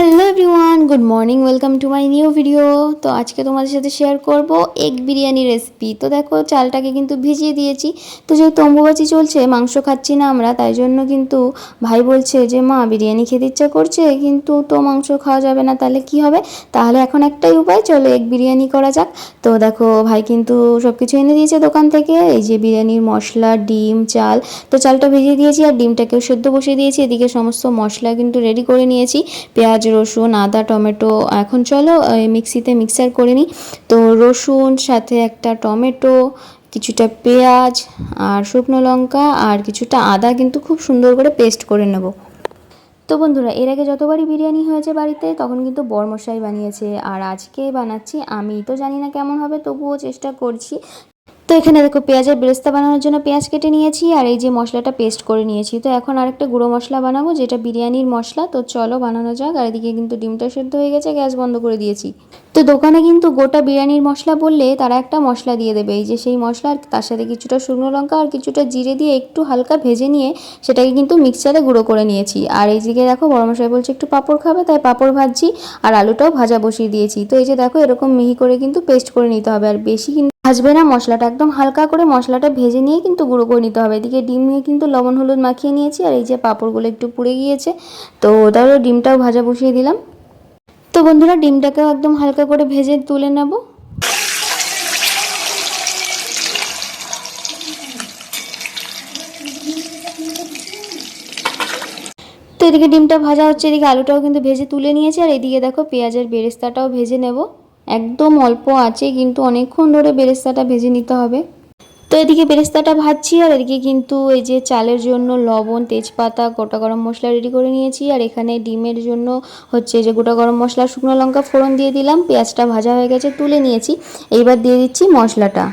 Hello everyone good morning welcome to my new video তো আজকে তোমাদের সাথে শেয়ার করব এগ বিরিয়ানি রেসিপি তো দেখো, চালটাকে কিন্তু ভিজিয়ে দিয়েছি। তো যেহেতু অম্বুবাচি চলছে, মাংস খাচ্ছি না আমরা, তাই জন্য কিন্তু ভাই বলছে যে, মা, বিরিয়ানি খেতে ইচ্ছা করছে, কিন্তু তো মাংস খাওয়া যাবে না, তাহলে কি হবে? তাহলে এখন একটাই উপায়, চলো এগ বিরিয়ানি করা যাক। তো দেখো, ভাই কিন্তু সব কিছু এনে দিয়েছে দোকান থেকে, এই যে বিরিয়ানির মশলা, ডিম, চাল। তো চালটা ভিজিয়ে দিয়েছি আর ডিমটাকেও সেদ্ধ বসিয়ে দিয়েছি। এদিকে সমস্ত মশলা কিন্তু রেডি করে নিয়েছি। পেঁয়াজ রসুন, আদা, টমেটো। এখন চলো মিক্সিতে মিক্সার করে নিই। তো রসুন, সাথে একটা টমেটো, কিছুটা পেঁয়াজ আর শুকনো লঙ্কা আর কিছুটা আদা কিন্তু খুব সুন্দর করে পেস্ট করে নেব। তো বন্ধুরা, এর আগে যতবারই বিরিয়ানি হয়েছে বাড়িতে, তখন কিন্তু বরমশাই বানিয়েছে। আর আজকে বানাচ্ছি, আমি তো জানি না কেমন হবে, তবুও চেষ্টা করছি তো এখানে দেখো পেঁয়াজের বেরেস্তা বানানোর জন্য পেঁয়াজ কেটে নিয়েছি, আর এই যে মশলাটা পেস্ট করে নিয়েছি। তো এখন আরেকটা গুঁড়ো মশলা বানাবো, যেটা বিরিয়ানির মশলা। তো চলো বানানো যাক, আর এদিকে কিন্তু ডিমটা সেদ্ধ হয়ে গেছে, গ্যাস বন্ধ করে দিয়েছি। তো দোকানে কিন্তু গোটা বিরিয়ানির মশলা বললে তারা একটা মশলা দিয়ে দেবে। এই যে সেই মশলা, আর তার সাথে কিছুটা শুকনো লঙ্কা আর কিছুটা জিরে দিয়ে একটু হালকা ভেজে নিয়ে সেটাকে কিন্তু মিক্সচারে গুঁড়ো করে নিয়েছি। আর এই দিকে দেখো, বড় মশাই বলছে একটু পাঁপড় খাবে, তাই পাঁপড় ভাজছি, আর আলুটাও ভাজা বসিয়ে দিয়েছি। তো এই যে দেখো, এরকম মিহি করে কিন্তু পেস্ট করে নিতে হবে। আর বেশি কিন্তু ভাজবে না মশলাটা, একদম হালকা করে মশলাটা ভেজে নিয়ে কিন্তু গুঁড়ো করে নিতে হবে। এদিকে ডিম নিয়ে কিন্তু লবণ, হলুদ মাখিয়ে নিয়েছি আর এই যে পাঁপড়গুলো একটু পুড়ে গিয়েছে, তো তাহলে ডিমটাও ভাজা বসিয়ে দিলাম। তো বন্ধুরা, ডিমটাকেও একদম হালকা করে ভেজে তুলে নেব। তো এদিকে ডিমটা ভাজা হচ্ছে, এদিকে আলুটাও কিন্তু ভেজে তুলে নিয়েছি। আর এদিকে দেখো পেঁয়াজের বেরেস্তাটাও ভেজে নেব। একদম অল্প আছে, কিন্তু অনেকক্ষণ ধরে বেরেস্তাটা ভেজে নিতে হবে। তো এদিকে বেরেস্তাটা ভাজছি, আর এদিকে কিন্তু এই যে চালের জন্য লবণ, তেজপাতা, গোটা গরম মশলা রেডি করে নিয়েছি। আর এখানে ডিমের জন্য হচ্ছে যে গোটা গরম মশলা, শুকনো লঙ্কা ফোড়ন দিয়ে দিলাম, পেঁয়াজটা ভাজা হয়ে গেছে, তুলে নিয়েছি। এইবার দিয়ে দিচ্ছি মশলাটা।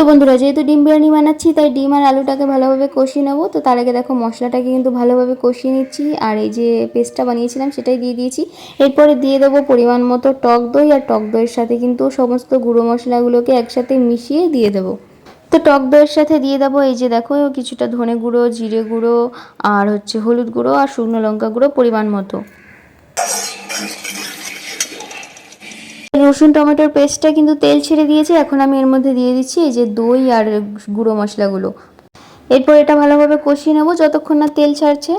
তো বন্ধুরা, যেহেতু ডিম বিরিয়ানি বানাচ্ছি, তাই ডিম আর আলুটাকে ভালোভাবে কষিয়ে নেব। তো তার আগে দেখো, মশলাটাকে কিন্তু ভালোভাবে কষিয়ে নিচ্ছি, আর এই যে পেস্টটা বানিয়েছিলাম, সেটাই দিয়ে দিয়েছি। এরপরে দিয়ে দেবো পরিমাণ মতো টক দই, আর টক দইয়ের সাথে কিন্তু সমস্ত গুঁড়ো মশলাগুলোকে একসাথে মিশিয়ে দিয়ে দেবো। তো টক দইয়ের সাথে দিয়ে দেবো, এই যে দেখো, কিছুটা ধনে গুঁড়ো, জিরে গুঁড়ো, আর হচ্ছে হলুদ গুঁড়ো, আর শুকনো লঙ্কা গুঁড়ো পরিমাণ মতো। রসুন, টমেটোর পেস্টটা কিন্তু তেল ছেড়ে দিয়েছে। এখন আমি এর মধ্যে দিয়ে দিচ্ছি এই যে দই আর গুঁড়ো মশলাগুলো। এরপর এটা ভালোভাবে কষিয়ে নেব যতক্ষণ না তেল ছাড়ছে।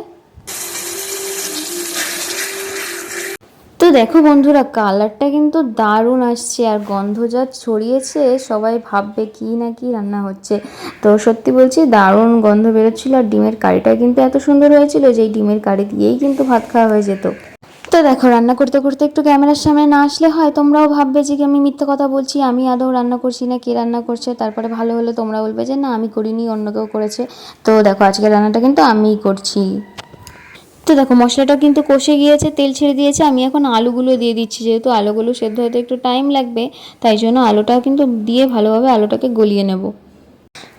তো দেখো বন্ধুরা, কালারটা কিন্তু দারুণ আসছে আর গন্ধ যা ছড়িয়েছে, সবাই ভাববে কি না কি রান্না হচ্ছে। তো সত্যি বলছি, দারুণ গন্ধ বেরোচ্ছিল আর ডিমের কারিটা কিন্তু এত সুন্দর হয়েছিল যে এই ডিমের কারি দিয়েই কিন্তু ভাত খাওয়া হয়ে যেত। দেখো, রান্না করতে করতে একটু ক্যামেরার সামনে না আসলে হয়, তোমরাও ভাববে যে আমি মিথ্যে কথা বলছি, আমি আদৌ রান্না করছি না, কে রান্না করছে, তারপরে ভালো হলে তোমরা বলবে যে না, আমি করিনি, অন্য কেউ করেছে। তো দেখো, আজকে রান্নাটা কিন্তু আমিই করছি। তো দেখো, মশলাটা কিন্তু কষে গিয়েছে, তেল ছেড়ে দিয়েছে, আমি এখন আলুগুলো দিয়ে দিচ্ছি, যেহেতু আলুগুলো সেদ্ধ হতে একটু টাইম লাগবে, তাই জন্য আলুটা কিন্তু দিয়ে ভালোভাবে আলুটাকে গলিয়ে নেব।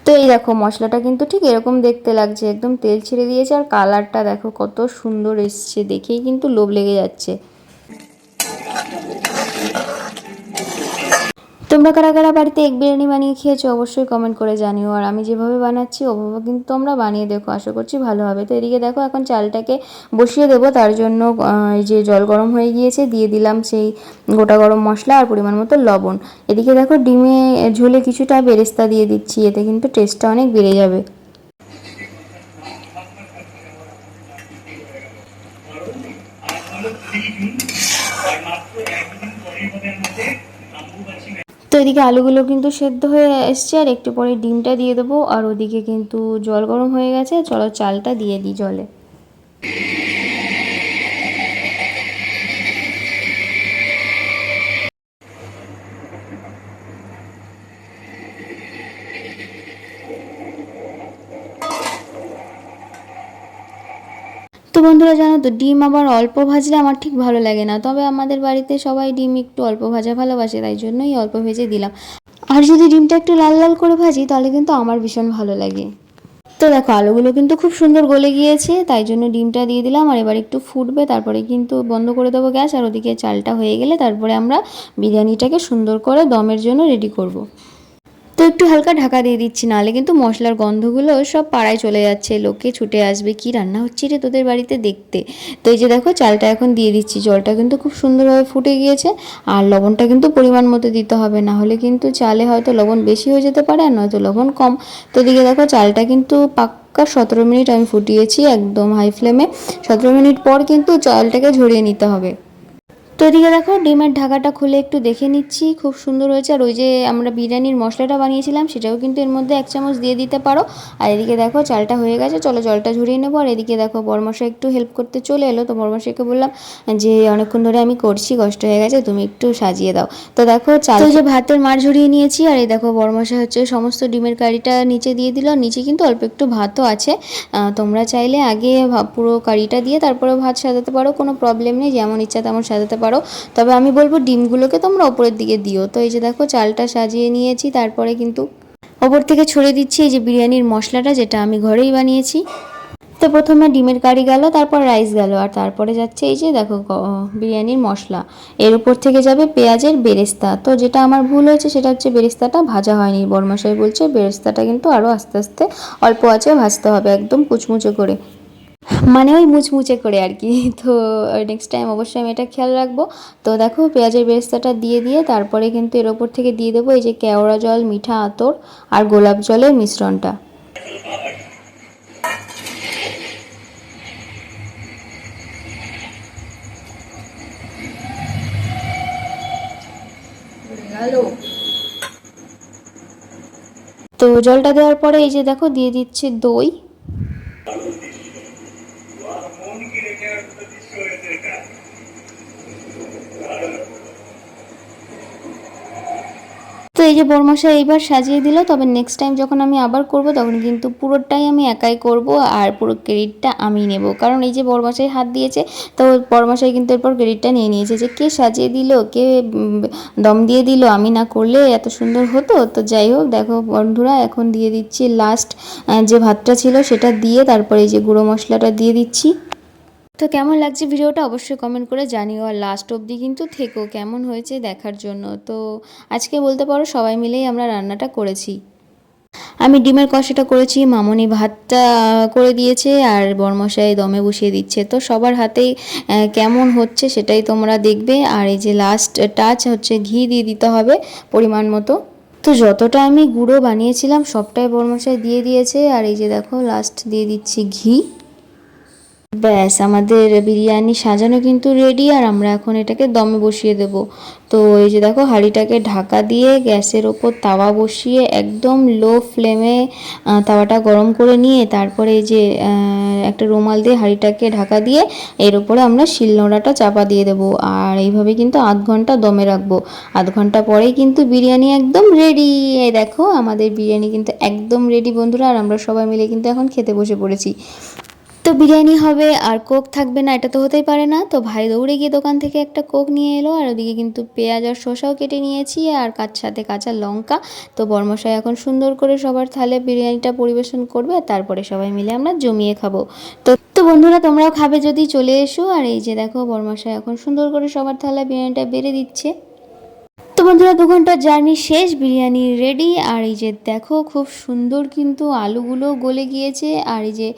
তো এই দেখো মশলাটা কিন্তু ঠিক এরকম দেখতে লাগছে, একদম তেল ছেড়ে দিয়েছে আর কালারটা দেখো কত সুন্দর এসছে, দেখেই কিন্তু লোভ লেগে যাচ্ছে। তোমরা কারা কারা বাড়িতে এগ বিরিয়ানি বানিয়ে খেয়েছো অবশ্যই কমেন্ট করে জানিও। আর আমি যেভাবে বানাচ্ছি, ওভাবে কিন্তু তোমরা বানিয়ে দেখো। আশা করছি ভালো হবে। তো এদিকে দেখো, এখন চালটাকে বসিয়ে দেবো। তার জন্য এই যে জল গরম হয়ে গিয়েছে, দিয়ে দিলাম সেই গোটা গরম মশলা আর পরিমাণ মতো লবণ। এদিকে দেখো, ডিমে ঝোলে কিছুটা বেরেস্তা দিয়ে দিচ্ছি। এতে কিন্তু টেস্টটা অনেক বেড়ে যাবে। এদিকে আলুগুলো কিন্তু সেদ্ধ হয়ে এসছে, আর একটু পরে ডিমটা দিয়ে দেবো। আর ওদিকে কিন্তু জল গরম হয়ে গেছে, চলো চালটা দিয়ে দিই জলে। বন্ধুরা, জানো তো, ডিম আবার অল্প ভাজলে আমার ঠিক ভালো লাগে না। তবে আমাদের বাড়িতে সবাই ডিম একটু অল্প ভাজা ভালোবাসে, তাই জন্যই অল্প ভেজে দিলাম। আর যদি ডিমটা একটু লাল লাল করে ভাজি, তাহলে কিন্তু আমার ভীষণ ভালো লাগে। তো দেখো, আলুগুলো কিন্তু খুব সুন্দর গলে গিয়েছে, তাই জন্য ডিমটা দিয়ে দিলাম। আর এবার একটু ফুটবে, তারপরে কিন্তু বন্ধ করে দেবো গ্যাস। আর ওদিকে চালটা হয়ে গেলে তারপরে আমরা বিরিয়ানিটাকে সুন্দর করে দমের জন্য রেডি করব। তো একটু হালকা ঢাকা দিয়ে দিচ্ছি, নাহলে কিন্তু মশলার গন্ধগুলো সব পাড়ায় চলে যাচ্ছে, লোকে ছুটে আসবে, কি রান্না হচ্ছে রে তোদের বাড়িতে দেখতে। তো এই যে দেখো, চালটা এখন দিয়ে দিচ্ছি, জলটা কিন্তু খুব সুন্দরভাবে ফুটে গিয়েছে, আর লবণটা কিন্তু পরিমাণ মতো দিতে হবে না হলে কিন্তু চালে হয়তো লবণ বেশি হয়ে যেতে পারে, আর নয়তো লবণ কম। তো দিকে দেখো, চালটা কিন্তু পাক্কা সতেরো মিনিট আমি ফুটিয়েছি একদম হাই ফ্লেমে, সতেরো মিনিট পর কিন্তু চালটাকে ঝরিয়ে নিতে হবে। তো এদিকে দেখো ডিমের ঢাকাটা খুলে একটু দেখে নিচ্ছি। খুব সুন্দর হয়েছে। আর ওই যে আমরা বিরিয়ানির মশলাটা বানিয়েছিলাম সেটাও কিন্তু এর মধ্যে এক চামচ দিয়ে দিতে পারো। আর এদিকে দেখো চালটা হয়ে গেছে। চলো জলটা ঝরিয়ে নেব। আর এদিকে দেখো বরমশা একটু হেল্প করতে চলে এলো। তো বরমশাইকে বললাম যে অনেকক্ষণ ধরে আমি করছি কষ্ট হয়ে গেছে তুমি একটু সাজিয়ে দাও। তো দেখো চাল যে ভাতের মার ঝরিয়ে নিয়েছি। আর এই দেখো বরমশা হচ্ছে সমস্ত ডিমের কারিটা নিচে দিয়ে দিল। আর নিচে কিন্তু অল্প একটু ভাতও আছে। তোমরা চাইলে আগে পুরো কারিটা দিয়ে তারপরে ভাত সাজাতে পারো। কোনো প্রবলেম নেই। যেমন ইচ্ছা তেমন সাজাতে পারো। তবে আমি বলব ডিমগুলোকে তোমরা ওপরের দিকে দিও। তো এই যে দেখো, চালটা সাজিয়ে নিয়েছি, তারপরে কিন্তু ওপর থেকে ছড়িয়ে দিচ্ছি এই যে বিরিয়ানির মশলাটা, যেটা আমি ঘরেই বানিয়েছি। তো প্রথমে ডিমের কারি গেল, তারপর রাইস গেল, আর তারপরে যাচ্ছে এই যে দেখো বিরিয়ানির মশলা। এর উপর থেকে যাবে পেঁয়াজের বেরেস্তা। তো যেটা আমার ভুল হয়েছে, সেটা হচ্ছে বেরেস্তাটা ভাজা হয়নি। বরমশাই বলছে, বেরেস্তাটা কিন্তু আরও আস্তে আস্তে অল্প আছে ভাজতে হবে, একদম কুচমুচে করে। মানে ওই মুচমুচে করে আর কি। তো নেক্সট টাইম অবশ্যই আমি এটা খেয়াল রাখব। তো দেখো, পেঁয়াজের বেরেস্তাটা দিয়ে দিয়ে তারপরে কিন্তু এর ওপর থেকে দিয়ে দেবো এই যে কেওড়া জল, মিঠা আতর আর গোলাপ জলের মিশ্রণটা। তো জলটা দেওয়ার পরে এই যে দেখো, দিয়ে দিচ্ছে দই। এই যে বরমশাই এইবার সাজিয়ে দিল, তবে নেক্সট টাইম যখন আমি আবার করব, তখন কিন্তু পুরোটাই আমি একাই করব আর পুরো ক্রেডিটটা আমি নেব। কারণ এই যে বরমশাই হাত দিয়েছে, তো বরমশাই কিন্তু এরপর ক্রেডিটটা নিয়ে নিয়েছে যে কে সাজিয়ে দিল, কে দম দিয়ে দিল, আমি না করলে এত সুন্দর হতো? তো যাই হোক, দেখো বন্ধুরা, এখন দিয়ে দিচ্ছি লাস্ট যে ভাতটা ছিল সেটা দিয়ে তারপরে এই যে গুঁড়ো মশলাটা দিয়ে দিচ্ছি। তো কেমন লাগছে ভিডিওটা অবশ্যই কমেন্ট করে জানিও। আর লাস্ট অবধি কিন্তু থেকো, কেমন হয়েছে দেখার জন্য? তো আজকে বলতে পারো সবাই মিলেই আমরা রান্নাটা করেছি। আমি ডিমের কষাটা করেছি, মামনি ভাতটা করে দিয়েছে আর বরমশাই দমে বসিয়ে দিচ্ছে। তো সবার হাতেই কেমন হচ্ছে সেটাই তোমরা দেখবে। আর এই যে লাস্ট টাচ হচ্ছে ঘি দিয়ে দিতে হবে পরিমাণ মতো। তো যতটা আমি গুঁড়ো বানিয়েছিলাম সবটাই বরমশাই দিয়ে দিয়েছে। আর এই যে দেখো লাস্ট দিয়ে দিচ্ছি ঘি। ব্যাস, আমাদের বিরিয়ানি সাজানো কিন্তু রেডি আর আমরা এখন এটাকে দমে বসিয়ে দেব। তো এই যে দেখো, হাঁড়িটাকে ঢাকা দিয়ে গ্যাসের ওপর তাওয়া বসিয়ে একদম লো ফ্লেমে তাওয়াটা গরম করে নিয়ে তারপরে এই যে একটা রুমাল দিয়ে হাঁড়িটাকে ঢাকা দিয়ে এর উপরে আমরা শিলনোড়াটা চাপা দিয়ে দেবো। আর এইভাবে কিন্তু আধ ঘণ্টা দমে রাখব। আধ ঘণ্টা পরেই কিন্তু বিরিয়ানি একদম রেডি দেখো, আমাদের বিরিয়ানি কিন্তু একদম রেডি বন্ধুরা, আর আমরা সবাই মিলে কিন্তু এখন খেতে বসে পড়েছি। তো বিরিয়ানি হবে, আর কোক থাকবে না, এটা তো হতেই পারে না। তো ভাই দৌড়ে গিয়ে দোকান থেকে একটা কোক নিয়ে এলো, আর ওদিকে কিন্তু পেঁয়াজ আর শসাও কেটে নিয়েছি, আর কার সাথে কাঁচা লঙ্কা। তো বর্মশাই এখন সুন্দর করে সবার থালে বিরিয়ানিটা পরিবেশন করবে, আর তারপরে সবাই মিলে আমরা জমিয়ে খাব। তো তো বন্ধুরা, তোমরাও খাবে যদি চলে এসো। আর এই যে দেখো, বর্মশাই এখন সুন্দর করে সবার থালা বিরিয়ানিটা বেড়ে দিচ্ছে। তো বন্ধুরা, দু ঘণ্টার জার্নি শেষ, বিরিয়ানি রেডি আর এই যে দেখো খুব সুন্দর কিন্তু আলুগুলো গলে গিয়েছে, আর এই যে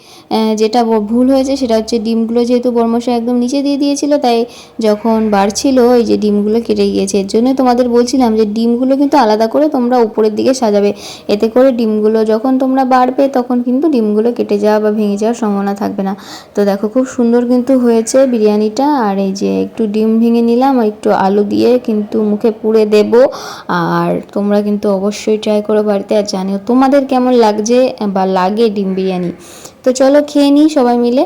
যেটা ভুল হয়েছে সেটা হচ্ছে ডিমগুলো যেহেতু বর্মশা একদম নিচে দিয়ে দিয়েছিল, তাই যখন বাড়ছিল এই যে ডিমগুলো কেটে গিয়েছে, এর জন্য তোমাদের বলছিলাম যে ডিমগুলো কিন্তু আলাদা করে তোমরা উপরের দিকে সাজাবে, এতে করে ডিমগুলো যখন তোমরা বাড়বে তখন কিন্তু ডিমগুলো কেটে যাওয়া বা ভেঙে যাওয়ার সম্ভাবনা থাকবে না। তো দেখো খুব সুন্দর কিন্তু হয়েছে বিরিয়ানিটা, আর এই যে একটু ডিম ভেঙে নিলাম আর একটু আলু দিয়ে কিন্তু মুখে পুড়ে দেব। আর তোমরা কিন্তু অবশ্যই ট্রাই করো বাড়িতে। আর জানিও তোমাদের কেমন লাগছে বা লাগে ডিম বিরিয়ানি। তো চলো খেয়ে নিই সবাই মিলে।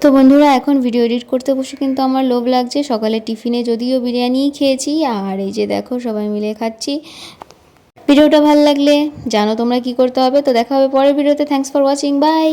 তো বন্ধুরা, এখন ভিডিও এডিট করতে বসে কিন্তু আমার লোভ লাগছে। সকালে টিফিনে যদিও বিরিয়ানিই খেয়েছি, আর এই যে দেখো সবাই মিলে খাচ্ছি। ভিডিওটা ভালো লাগলে জানো তোমরা কি করতে হবে। তো দেখা হবে পরের ভিডিওতে থ্যাংকস ফর ওয়াচিং বাই